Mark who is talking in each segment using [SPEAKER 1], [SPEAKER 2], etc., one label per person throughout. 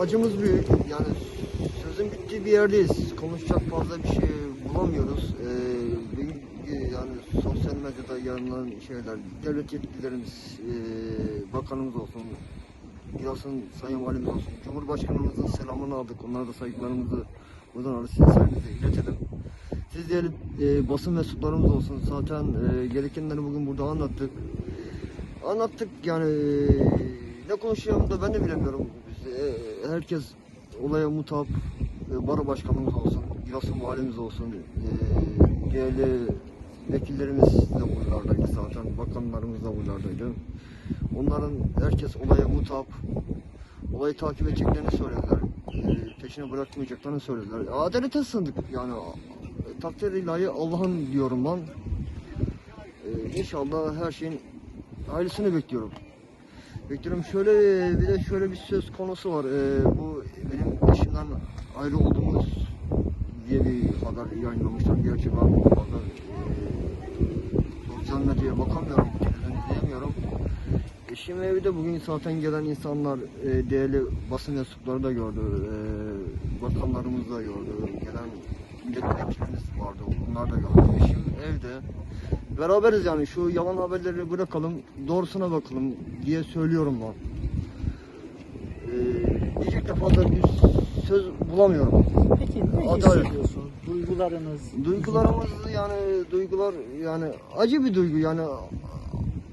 [SPEAKER 1] acımız büyük. Yani sözün bittiği bir yerdeyiz. Konuşacak fazla bir şey bulamıyoruz. Ee, yani sosyal medyada yayınlanan şeyler, devlet yetkililerimiz, e, bakanımız olsun, Yasın Sayın Valimiz olsun, Cumhurbaşkanımızın selamını aldık. Onlara da saygılarımızı buradan arası saygımızı iletelim. Siz diyelim e, basın mensuplarımız olsun. Zaten e, gerekenleri bugün burada anlattık. Anlattık yani e, ne konuşacağımı da ben de bilemiyorum. Biz, e, herkes olaya mutab. E, baro başkanımız olsun, Giresun valimiz olsun, e, değerli vekillerimiz de buralardaydı zaten, bakanlarımız da buralardaydı. Onların herkes olaya mutab, olayı takip edeceklerini söylediler. E, peşine bırakmayacaklarını söylediler. Adalete sığındık yani. E, takdir ilahi Allah'ın diyorum ben. E, inşallah her şeyin hayırlısını bekliyorum. Bekliyorum. Şöyle bir de şöyle bir söz konusu var. Ee, bu benim eşimden ayrı olduğumuz diye bir haber yayınlamışlar. Gerçi ben bu haber e, sosyal medyaya bakamıyorum, izleyemiyorum. Eşim evde bugün zaten gelen insanlar e, değerli basın mensupları da gördü. E, bakanlarımız da gördü. Gelen milletvekillerimiz vardı. Onlar da gördü. Eşim evde. Beraberiz yani şu yalan haberleri bırakalım, doğrusuna bakalım diye söylüyorum ben. Ee, diyecek de fazla bir söz bulamıyorum.
[SPEAKER 2] Peki ne
[SPEAKER 1] Adalet.
[SPEAKER 2] hissediyorsun? Duygularınız?
[SPEAKER 1] Duygularımız yani duygular yani acı bir duygu yani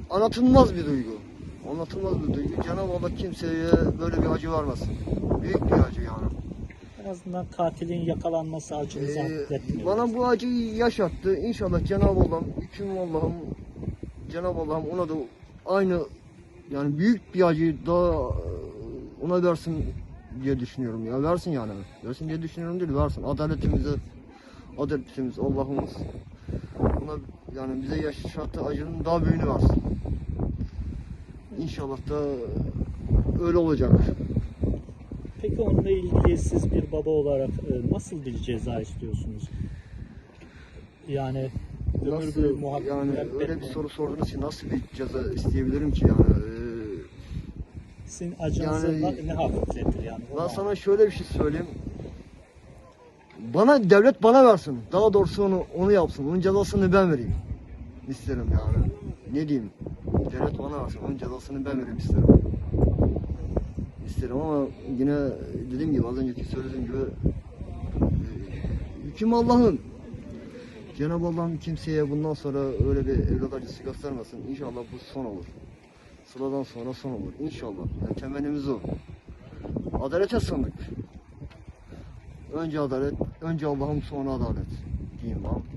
[SPEAKER 1] anlatılmaz bir duygu. Anlatılmaz bir duygu. Cenab-ı Allah kimseye böyle bir acı vermesin. Büyük bir acı yani.
[SPEAKER 2] En azından katilin yakalanması acınızı
[SPEAKER 1] Ee, bana bu acıyı yaşattı. İnşallah Cenab-ı Allah'ım, hüküm Allah'ım, Cenab-ı Allah'ım ona da aynı yani büyük bir acıyı daha e, ona versin diye düşünüyorum ya. Versin yani. Versin diye düşünüyorum değil, versin. Adaletimizi, adaletimiz, Allah'ımız ona yani bize yaşattığı acının daha büyüğünü versin. İnşallah da öyle olacak.
[SPEAKER 2] Peki onunla ilgili siz bir baba olarak e, nasıl bir ceza istiyorsunuz? Yani ömür boyu
[SPEAKER 1] Nasıl yani öyle bir
[SPEAKER 2] mi?
[SPEAKER 1] soru sordunuz ki nasıl bir ceza isteyebilirim ki yani? Ee,
[SPEAKER 2] Sizin acınızı
[SPEAKER 1] Yani-
[SPEAKER 2] ne hafifletir yani?
[SPEAKER 1] Ben sana şöyle bir şey söyleyeyim. Bana devlet bana versin. Daha doğrusu onu onu yapsın. Onun cezasını ben vereyim. İsterim yani. Ne diyeyim? Devlet bana versin. Onun cezasını ben vereyim isterim. İsterim ama yine dediğim gibi az önceki söylediğim gibi e, hüküm Allah'ın. Cenab-ı Allah'ım kimseye bundan sonra öyle bir evlat acısı göstermesin. İnşallah bu son olur. Sıradan sonra son olur. İnşallah. Yani temennimiz o. Adalete sığındık. Önce adalet, önce Allah'ım sonra adalet diyeyim ben.